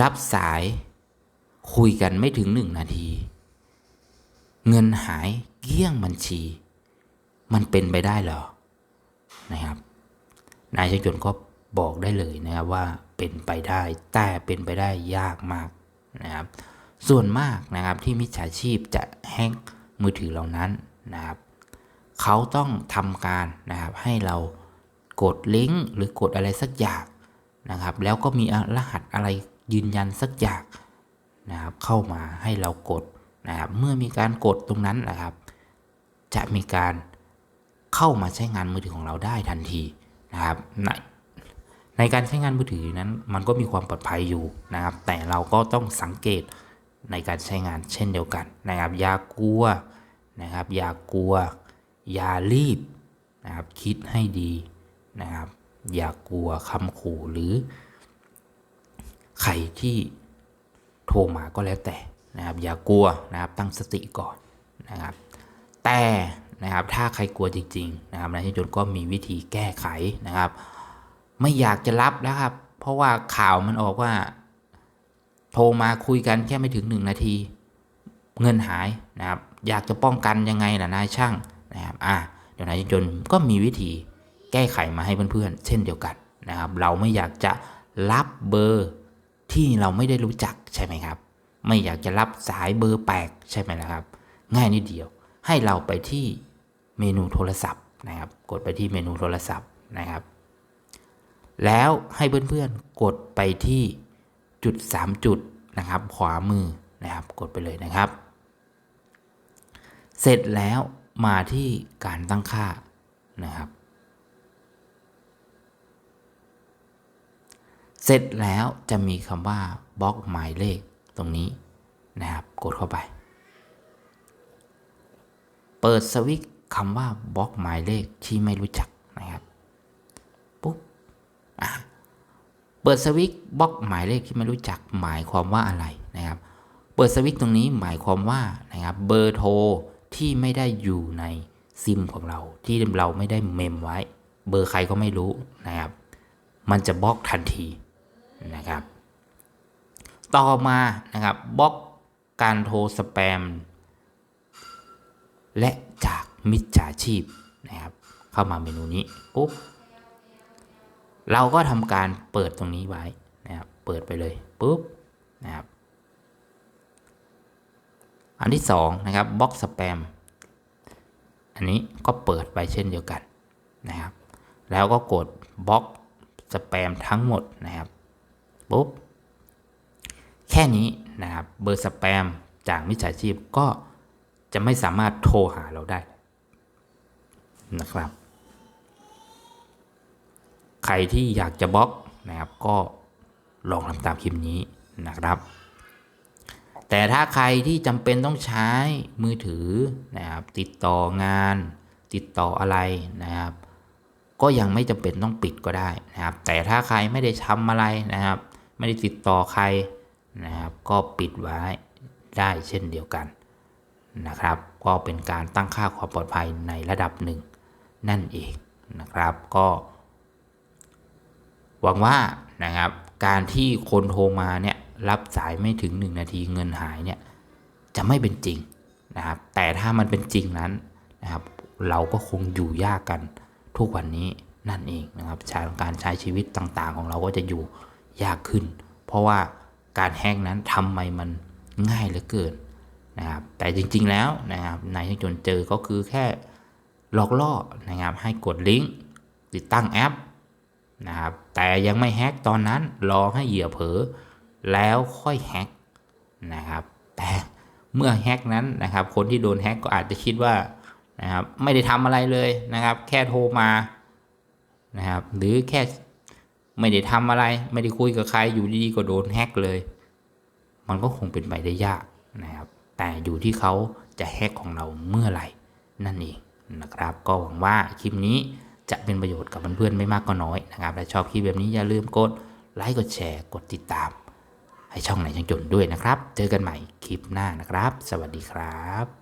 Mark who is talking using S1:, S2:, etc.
S1: รับสาย คุยกันไม่ถึงหนึ่งนาที เงินหายเกลี้ยงบัญชี มันเป็นไปได้เหรอนะครับ นายช่างยนก็บอกได้เลยนะครับว่าเป็นไปได้แต่เป็นไปได้ยากมากนะครับ ส่วนมากนะครับที่มิจฉาชีพจะแฮกมือถือเหล่านั้นนะครับเขาต้องทำการนะครับให้เรากดลิงก์หรือกดอะไรสักอย่างนะครับ แล้วก็มีรหัสอะไร ยืนยันสักอย่างนะครับเข้ามาให้เรากดนะครับเมื่อมีการกดตรงนั้นนะครับ จะมีการเข้ามาใช้งานมือถือของเราได้ทันทีนะครับในในการใช้งานมือถือนั้น มันก็มีความปลอดภัยอยู่นะครับ แต่เราก็ต้องสังเกตในการใช้งานเช่นเดียวกันนะครับอย่ากลัวนะครับอย่ากลัวอย่ารีบนะครับคิดให้ดีนะครับ อย่ากลัวคำขู่หรือ ใครที่โทรมาก็แล้วแต่นะครับ อย่ากลัวนะครับตั้งสติก่อนนะครับ แต่นะครับถ้าใครกลัวจริงๆนะครับนายช่างยนก็มีวิธีแก้ไขนะครับ ไม่อยากจะรับแล้วครับ เพราะว่าข่าวมันออกว่า โทรมาคุยกันแค่ไม่ถึงหนึ่งนาที เงินหายนะครับ อยากจะป้องกันยังไงล่ะนายช่างนะครับอะเดี๋ยวนายช่างยนก็มีวิธีแก้ไขมาให้เพื่อนๆเช่นเดียวกันนะครับ เราไม่อยากจะรับเบอร์ ที่เราไม่ได้รู้จักใช่ไหมครับ ไม่อยากจะรับสายเบอร์แปลกใช่ไหมล่ะครับ ง่ายนิดเดียว ให้เราไปที่เมนูโทรศัพท์นะครับ กดไปที่เมนูโทรศัพท์นะครับ แล้วให้เพื่อนๆกดไปที่จุด 3 จุดนะครับ ขวามือนะครับ กดไปเลยนะครับ เสร็จแล้วมาที่การตั้งค่านะครับ เสร็จแล้วจะมีคำว่าบล็อกหมายเลขตรงนี้นะครับ กดเข้าไป เปิดสวิตช์คำว่าบล็อกหมายเลขที่ไม่รู้จักนะครับปุ๊บอะเปิดสวิตช์บล็อกหมายเลขที่ไม่รู้จักหมายความว่าอะไรนะครับ เปิดสวิตช์ตรงนี้หมายความว่านะครับเบอร์โทรที่ไม่ได้อยู่ในซิมของเราที่เราไม่ได้เมมไว้ เบอร์ใครก็ไม่รู้นะครับ มันจะบล็อกทันที นะครับ ต่อมานะครับบล็อกการโทรสแปม และจากมิจฉาชีพนะครับเข้ามาเมนูนี้ปุ๊บเราก็ทำการเปิดตรงนี้ไว้นะครับเปิดไปเลยปุ๊บนะครับอันที่สองนะครับบล็อกสแปมอันนี้ก็เปิดไปเช่นเดียวกันนะครับ แล้วก็กดบล็อกสแปมทั้งหมดนะครับ ปุ๊บ แค่นี้นะครับเบอร์สแปมจากมิจฉาชีพก็จะไม่สามารถโทรหาเราได้นะครับ ใครที่อยากจะบล็อกนะครับก็ลองทำตามคลิปนี้นะครับ แต่ถ้าใครที่จำเป็นต้องใช้มือถือนะครับติดต่องาน ติดต่ออะไรนะครับ ก็ยังไม่จำเป็นต้องปิดก็ได้นะครับ แต่ถ้าใครไม่ได้ทำอะไรนะครับ ไม่ได้ติดต่อใครนะครับ ก็ปิดไว้ได้เช่นเดียวกันนะครับ ก็เป็นการตั้งค่าความปลอดภัยในระดับหนึ่งนั่นเองนะครับก็ หวังว่านะครับ การที่คนโทรมาเนี่ยรับสายไม่ถึง 1 นาทีเงินหายเนี่ยจะไม่เป็นจริงนะครับ แต่ถ้ามันเป็นจริงนั้นนะครับ เราก็คงอยู่ยากกันทุกวันนี้นั่นเองนะครับการใช้ชีวิตต่างๆของเราก็จะอยู่ ยากขึ้น เพราะว่าการแฮกนั้นทำไมมันง่ายเหลือเกินนะครับแต่จริงๆแล้วนะครับนายช่างจนเจอก็คือแค่หลอกล่อนะครับให้กดลิงก์ติดตั้งแอปนะครับแต่ยังไม่แฮกตอนนั้นรอให้เหยื่อเผลอแล้วค่อยแฮกนะครับแต่เมื่อแฮกนั้นนะครับคนที่โดนแฮกก็อาจจะคิดว่านะครับไม่ได้ทำอะไรเลยนะครับ แค่โทรมานะครับหรือแค่ ไม่ได้ทำอะไร ไม่ได้คุยกับใครอยู่ดีๆก็โดนแฮกเลย มันก็คงเป็นไปได้ยากนะครับ แต่อยู่ที่เขาจะแฮกของเราเมื่อไหร่นั่นเองนะครับ ก็หวังว่าคลิปนี้จะเป็นประโยชน์กับเพื่อนๆไม่มากก็น้อยนะครับและชอบคลิปแบบนี้อย่าลืมกดไลค์กดแชร์กดติดตาม ให้ช่องไหนช่างจนด้วยนะครับ เจอกันใหม่คลิปหน้านะครับ สวัสดีครับ